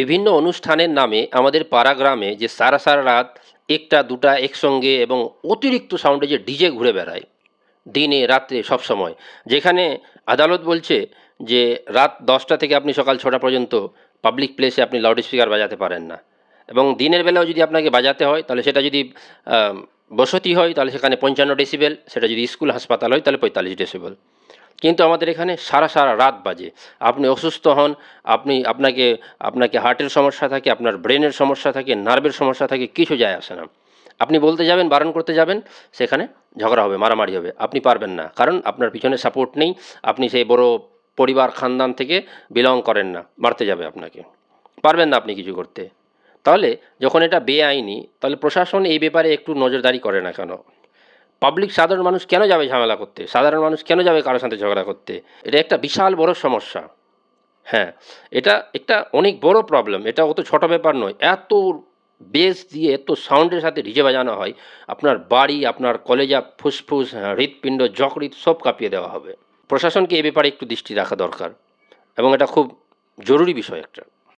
বিভিন্ন অনুষ্ঠানের নামে আমাদের পাড়া গ্রামে যে সারা সারা রাত একটা, দুটা একসঙ্গে এবং অতিরিক্ত সাউন্ডে যে ডিজে ঘুরে বেড়ায়, দিনে, রাত্রে, সব সময়। যেখানে আদালত বলছে যে রাত দশটা থেকে আপনি সকাল ছটা পর্যন্ত পাবলিক প্লেসে আপনি লাউড স্পিকার বাজাতে পারেন না। এবং দিনের বেলাও যদি আপনাকে বাজাতে হয়, তাহলে সেটা যদি বসতি হয়, তাহলে সেখানে পঞ্চান্ন ডেসিবেল সেটা যদি স্কুল হাসপাতাল হয়, তাহলে পঁয়তাল্লিশ ডেসিবেল কিন্তু আমাদের এখানে সারা সারা রাত বাজে। আপনি অসুস্থ হন, আপনি, আপনাকে আপনাকে হার্টের সমস্যা থাকে, আপনার ব্রেনের সমস্যা থাকে, নার্ভের সমস্যা থাকে, কিছু যায় আসে না। আপনি বলতে যাবেন, বারণ করতে যাবেন, সেখানে ঝগড়া হবে, মারামারি হবে। আপনি পারবেন না, কারণ আপনার পিছনে সাপোর্ট নেই, আপনি সেই বড় পরিবার খানদান থেকে বিলং করেন না, মারতে যাবে আপনাকে। পারবেন না আপনি কিছু করতে। তাহলে যখন এটা বেআইনি, তাহলে প্রশাসন এই ব্যাপারে একটু নজরদারি করে না কেন? পাবলিক সাধারণ মানুষ কেন যাবে ঝামেলা করতে? সাধারণ মানুষ কেন যাবে কারোর সাথে ঝগড়া করতে? এটা একটা বিশাল বড় সমস্যা। হ্যাঁ এটা একটা অনেক বড় প্রবলেম এটা অত ছোট ব্যাপার নয়। এত বেস দিয়ে এত সাউন্ডের সাথে ডিজে বাজানো হয় আপনার বাড়ি আপনার কলেজা ফুসফুস হ্যাঁ, হৃৎপিণ্ড যকৃৎ সব কাঁপিয়ে দেওয়া হবে। প্রশাসনকে এ ব্যাপারে একটু দৃষ্টি রাখা দরকার এবং এটা খুব জরুরি বিষয় একটা।